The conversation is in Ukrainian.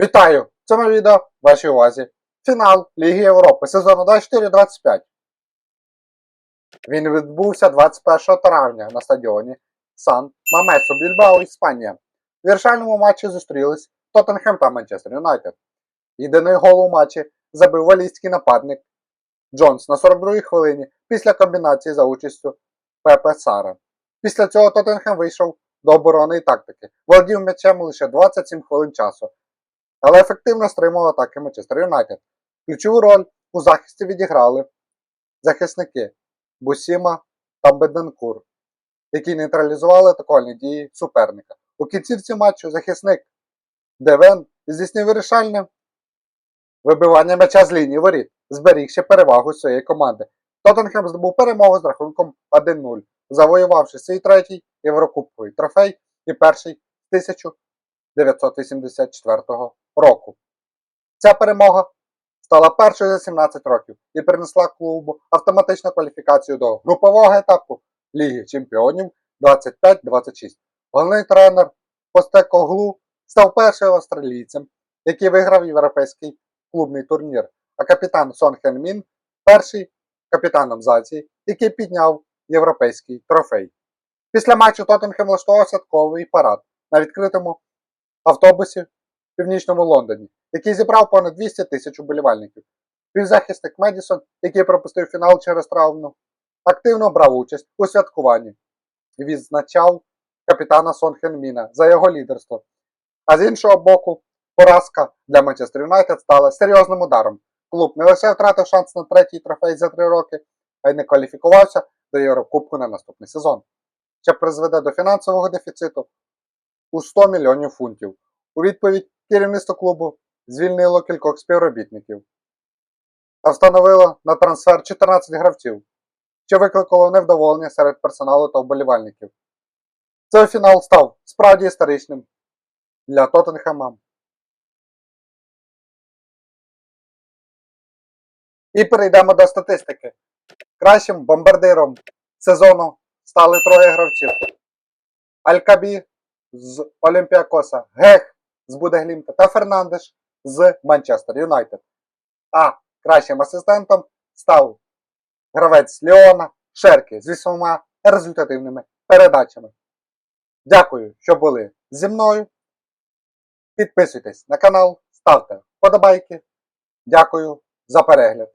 Вітаю! В цьому відео вашій увазі фінал Ліги Європи сезону 24-25. Він відбувся 21 травня на стадіоні Сан Мамесо Більбао, Іспанія. В вирішальному матчі зустрілись Тоттенхем та Манчестер Юнайтед. Єдиний гол у матчі забив валійський нападник Джонс на 42-й хвилині після комбінації за участю Пепе Сара. Після цього Тоттенхем вийшов до оборони і тактики, володів м'ячем лише 27 хвилин часу але ефективно стримував атаки Манчестер Юнайтед. Ключову роль у захисті відіграли захисники Бусіма та Беденкур, які нейтралізували атакувальні дії суперника. У кінцівці матчу захисник Девен здійснив вирішальне вибивання м'яча з лінії воріт, зберігши перевагу своєї команди. Тоттенхем здобув перемогу з рахунком 1-0, завоювавши свій третій єврокубковий трофей і перший з 1984 року. Ця перемога стала першою за 17 років і принесла клубу автоматичну кваліфікацію до групового етапу Ліги Чемпіонів 25-26. Головний тренер Постекоглу став першим австралійцем, який виграв європейський клубний турнір, а капітан Сон Хен Мін перший капітаном з Азії, який підняв європейський трофей. Після матчу Тоттенхем влаштував святковий парад на відкритому автобусі північному Лондоні, який зібрав понад 200 тисяч уболівальників. Півзахисник Медісон, який пропустив фінал через травму, активно брав участь у святкуванні і відзначав капітана Сон Хенміна за його лідерство. А з іншого боку, поразка для Манчестер Юнайтед стала серйозним ударом. Клуб не лише втратив шанс на третій трофей за три роки, а й не кваліфікувався до Єврокубку на наступний сезон, що призведе до фінансового дефіциту у 100 мільйонів фунтів. У відповідь керівництво клубу звільнило кількох співробітників та встановило на трансфер 14 гравців, що викликало невдоволення серед персоналу та вболівальників. Цей фінал став справді історичним для Тоттенхема. І перейдемо до статистики. Кращим бомбардиром сезону стали троє гравців. Алькабі з Олімпіакоса, Гех з Будеглімта та Фернандеш з Манчестер Юнайтед. А кращим асистентом став гравець Леона Шерки з вісьмома результативними передачами. Дякую, що були зі мною. Підписуйтесь на канал, ставте вподобайки. Дякую за перегляд.